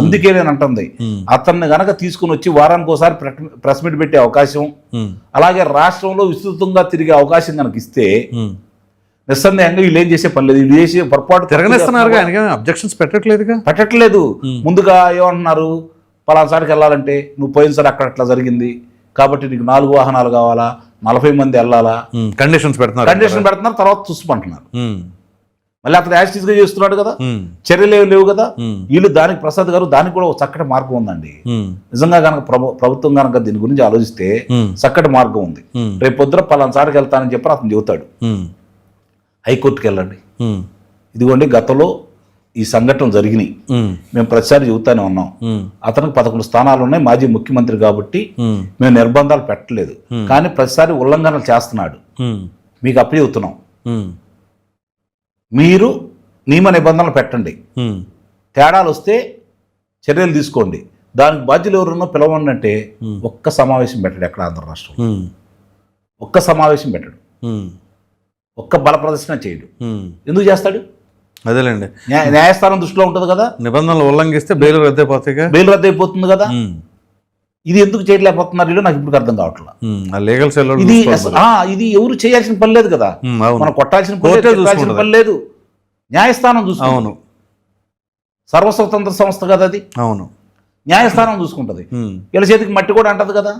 అందుకే నేను అంటుంది అతన్ని గనక తీసుకుని వచ్చి వారానికి ఒకసారి ప్రెస్ మీట్ పెట్టే అవకాశం అలాగే రాష్ట్రంలో విస్తృతంగా తిరిగే అవకాశం కనుక ఇస్తే. నిస్సందేహంగా వీళ్ళు ఏం చేసే పని లేదు. వీళ్ళు చేసే పొరపాటు తిరగనిస్తున్నారుగా ఆయనకి అబ్జెక్షన్స్ పెట్టట్లేదుగా? పెట్టట్లేదు. ముందుగా ఏమంటున్నారు పలానా సారికి వెళ్ళాలంటే నువ్వు పోయినసారి అక్కడ అట్లా జరిగింది. కాబట్టి నీకు నాలుగు వాహనాలు కావాలా? నలభై మంది వెళ్ళాలా? కండిషన్స్ పెడుతున్నారు. కండిషన్ పెడుతున్నారు తర్వాత చూసుకుంటున్నారు మళ్ళీ అతను యాక్సిస్గా చేస్తున్నాడు కదా. చర్యలు ఏమి లేవు కదా. వీళ్ళు దానికి ప్రసాద్ గారు దానికి కూడా ఒక చక్కటి మార్గం ఉందండి. నిజంగా కనుక ప్రభు ప్రభుత్వం కనుక దీని గురించి ఆలోచిస్తే చక్కటి మార్గం ఉంది. రేపు పొద్దున పలానా సారికి వెళ్తానని చెప్పి అతను చెబుతాడు. హైకోర్టుకి వెళ్ళండి. ఇదిగోండి గతంలో ఈ సంఘటనలు జరిగినాయి. మేము ప్రతిసారి చెబుతానే ఉన్నాం. అతనికి పదకొండు స్థానాలు ఉన్నాయి మాజీ ముఖ్యమంత్రి కాబట్టి మేము నిర్బంధాలు పెట్టలేదు. కానీ ప్రతిసారి ఉల్లంఘనలు చేస్తున్నాడు. మీకు అప్పు చెబుతున్నాం ఉమ్, మీరు నియమ నిబంధనలు పెట్టండి. తేడాలు వస్తే చర్యలు తీసుకోండి. దానికి బాధ్యులు ఎవరున్నో పిలవండి అంటే ఒక్క సమావేశం పెట్టడు ఎక్కడ ఆంధ్ర రాష్ట్రం ఒక్క సమావేశం పెట్టడు. ఒక్క బల ప్రదర్శన చేయడు. ఎందుకు చేస్తాడు? అదేలేండి. న్యాయ న్యాయస్థానం దృష్టిలో ఉంటుంది కదా? నిబంధనలు ఉల్లంఘిస్తే బెయిల్ రద్దయిపోతాయిగా బెయిల్ రద్దు అయిపోతుంది కదా ఇది ఎందుకు చేయలేకపోతున్నారు వీళ్ళు? నాకు ఇప్పుడు అర్థం కావట్లేదు లీగల్ సెల్ ఇది ఇది ఎవరు చేయాల్సిన పని లేదు కదా? మనం కొట్టాల్సిన పని లేదు తిట్టాల్సిన చూసుకుంటది. పని లేదు న్యాయస్థానం చూసుకుంటుంది. అవును. సర్వస్వతంత్ర సంస్థ కదా అది? అవును. న్యాయస్థానం చూసుకుంటది. వీళ్ళ చేతికి మట్టి కూడా అంటది కదా?